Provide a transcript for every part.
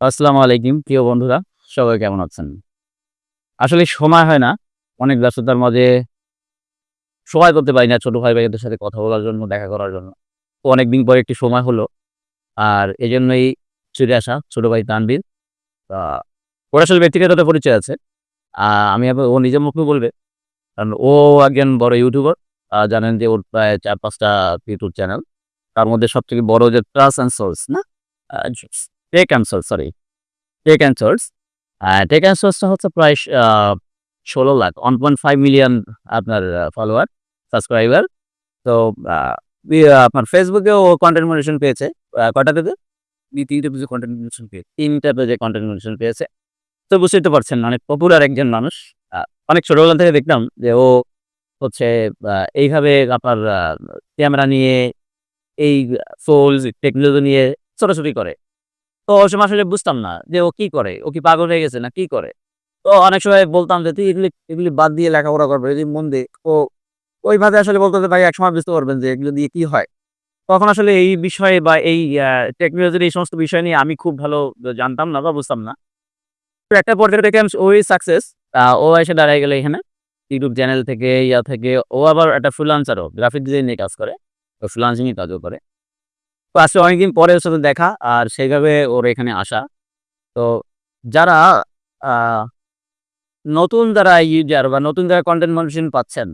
আসসালামু আলাইকুম। প্রিয় বন্ধুরা, সবাই কেমন আছেন? আসলে সময় হয় না, অনেক ব্যস্ততার মাঝে সময় করতে পারি না ছোট ভাই ভাইদের সাথে কথা বলার জন্য, দেখা করার জন্য। তো অনেকদিন পরে একটি সময় হলো, আর এই জন্যই আসা ছোট ভাই তানবীর ওর আসলে ব্যক্তিগত একটা পরিচয় আছে। আমি ও নিজের মুখে বলবে, কারণ ও একজন বড় ইউটিউবার। জানেন যে ওর প্রায় চার পাঁচটা ইউটিউব চ্যানেল তার মধ্যে সব থেকে বড় যে ট্রাস অ্যান্ড সোর্স না? Tech and source sorry tech and source tech and সোর্সটা হচ্ছে প্রায় ষোলো lakh one point five million আপনার ফলোয়ার সাবস্ক্রাইবার তো আপনার ফেসবুকেও কন্টেন্ট মনিটেশন পেয়েছে। কয়টা পেতে তিনটা পেজে কন্টেন্ট মনিটেশন পেয়েছে। তিনটা পেজে কন্টেন্ট মনিটেশন পেয়েছে। তো বুঝতেই তো পারছেন অনেক পপুলার একজন মানুষ। অনেক ছোটবেলা থেকে দেখলাম যে ও হচ্ছে এইভাবে আপনার ক্যামেরা নিয়ে এই ফোলস টেকনোলজি নিয়ে ছোটাছুটি করে। তো ওই সময় আসলে বুঝতাম না যে ও কি করে, ও কি পাগল হয়ে গেছে না কি করে। তো অনেক সময় বলতাম যে, তুই এগুলি এগুলি বাদ দিয়ে লেখাপড়া করবে, যদি মন দিয়ে ও ওইভাবে আসলে বলতো যে ভাই এক সময় বুঝতে পারবেন যে এগুলো দিয়ে কি হয়। তখন আসলে এই বিষয়ে বা এই টেকনোলজির এই সমস্ত বিষয় নিয়ে আমি খুব ভালো জানতাম না বা বুঝতাম না। তো একটা পর্যায়ে দেখে ওই সাকসেস ও এসে দাঁড়ায় গেলে এখানে ইউটিউব চ্যানেল থেকে, ইয়া থেকে। ও আবার একটা ফ্রিলান্সারও গ্রাফিক ডিজাইন নিয়ে কাজ করে। ও ফ্রিলান্সিং এর কাজও করে। তো আজকে অনেকদিন পরে ওর সাথে দেখা, আর সেইভাবে ওর এখানে আসা। তো যারা নতুন যারা ইউজার বা নতুন যারা কন্টেন্ট মনিটেশন পাচ্ছেন,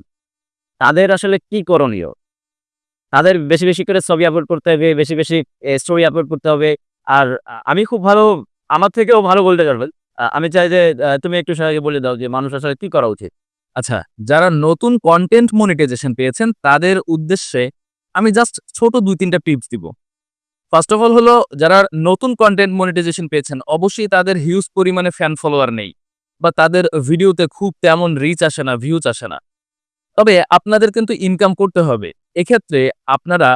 তাদের আসলে কি করণীয়? তাদের বেশি বেশি করে ছবি আপলোড করতে হবে, বেশি বেশি স্টোরি আপলোড করতে হবে। আর আমি খুব ভালো, আমার থেকেও ভালো বলতে পারবেন। আমি চাই যে তুমি একটু সবাইকে বলে দাও যে, মানুষ আসলে কি করা উচিত? আচ্ছা যারা নতুন কন্টেন্ট মনিটাইজেশন পেয়েছেন, তাদের উদ্দেশ্যে আমি জাস্ট ছোট দুই তিনটা টিপস দিব। ফার্স্ট অফ অল হলো, যারা নতুন কন্টেন্ট মনিটাইজেশন পেয়েছেন, অবশ্যই তাদের হিউজ পরিমাণে ফ্যান ফলোয়ার নেই, বা তাদের ভিডিওতে খুব তেমন রিচ আসে না ভিউজ আসে না। তবে আপনাদের কিন্তু ইনকাম করতে হবে। এক্ষেত্রে আপনারা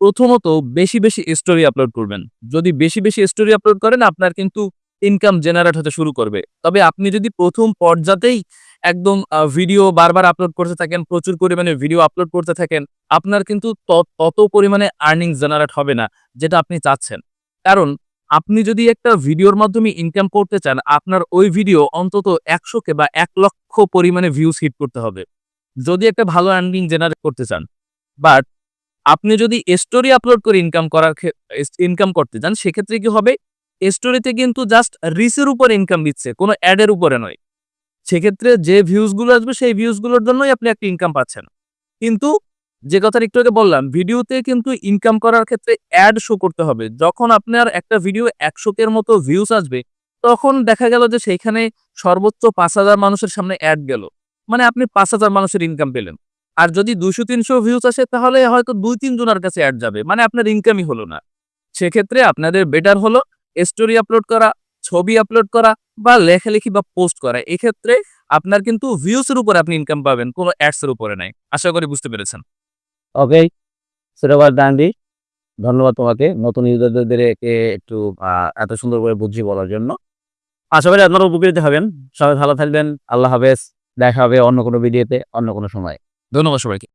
প্রথমত বেশি বেশি স্টোরি আপলোড করবেন। যদি বেশি বেশি স্টোরি আপলোড করেন, আপনার কিন্তু ইনকাম জেনারেট হতে শুরু করবে। তবে আপনি যদি প্রথম পর্যাতেই একদম ভিডিও বারবার আপলোড করতে থাকেন, প্রচুর পরিমাণে ভিডিও আপলোড করতে থাকেন, আপনার কিন্তু তত পরিমাণে আর্নিং জেনারেট হবে না, যেটা আপনি চাচ্ছেন। কারণ আপনি যদি একটা ভিডিওর মাধ্যমে ইনকাম করতে চান, আপনার ওই ভিডিও অন্তত একশোকে বা এক লক্ষ পরিমাণে ভিউজ হিট করতে হবে। যদি একটা ভালো আর্নিং জেনারেট করতে চান বাট আপনি যদি স্টোরি আপলোড করে ইনকাম করার ইনকাম করতে চান সেক্ষেত্রে কি হবে? স্টোরিতে কিন্তু জাস্ট রিসের উপর ইনকাম দিচ্ছে, কোনো অ্যাডের উপরে নয়। সেক্ষেত্রে যে ভিউজগুলো আসবে, সেই ভিউজগুলোর জন্যই আপনি একটা ইনকাম পাচ্ছেন। কিন্তু যে কথাটা একটু আগে বললাম ভিডিওতে কিন্তু ইনকাম করার ক্ষেত্রে অ্যাড শো করতে হবে। যখন আপনার একটা ভিডিও একশোকের মতো ভিউজ আসবে, তখন দেখা গেল যে সেইখানে সর্বোচ্চ পাঁচ হাজার মানুষের সামনে অ্যাড গেল। মানে আপনি পাঁচ হাজার মানুষের ইনকাম পেলেন। আর যদি দুশো তিনশো ভিউজ আসে, তাহলে হয়তো দুই তিন জনের কাছে অ্যাড যাবে। মানে আপনার ইনকামই হলো না। সেক্ষেত্রে আপনাদের বেটার হলো স্টোরি আপলোড করা ছবি আপলোড করা বা লেখালেখি বা পোস্ট করা এক্ষেত্রে আপনার কিন্তু ভিউসের উপরে আপনি ইনকাম পাবেন কোনো অ্যাডস এর উপরে নাই। আশা করি বুঝতে পেরেছেন। ওকে সুরাবার দান্ডি ধন্যবাদ তোমাকে নতুন ইউজারদেরকে একটু এত সুন্দর করে বুঝি বলার জন্য। আশা করি আপনারা উপকৃত হবেন। সবাই ভালো থাকবেন। আল্লাহ হাফেজ। দেখা হবে অন্য কোনো ভিডিওতে অন্য কোনো সময়। ধন্যবাদ সবাইকে।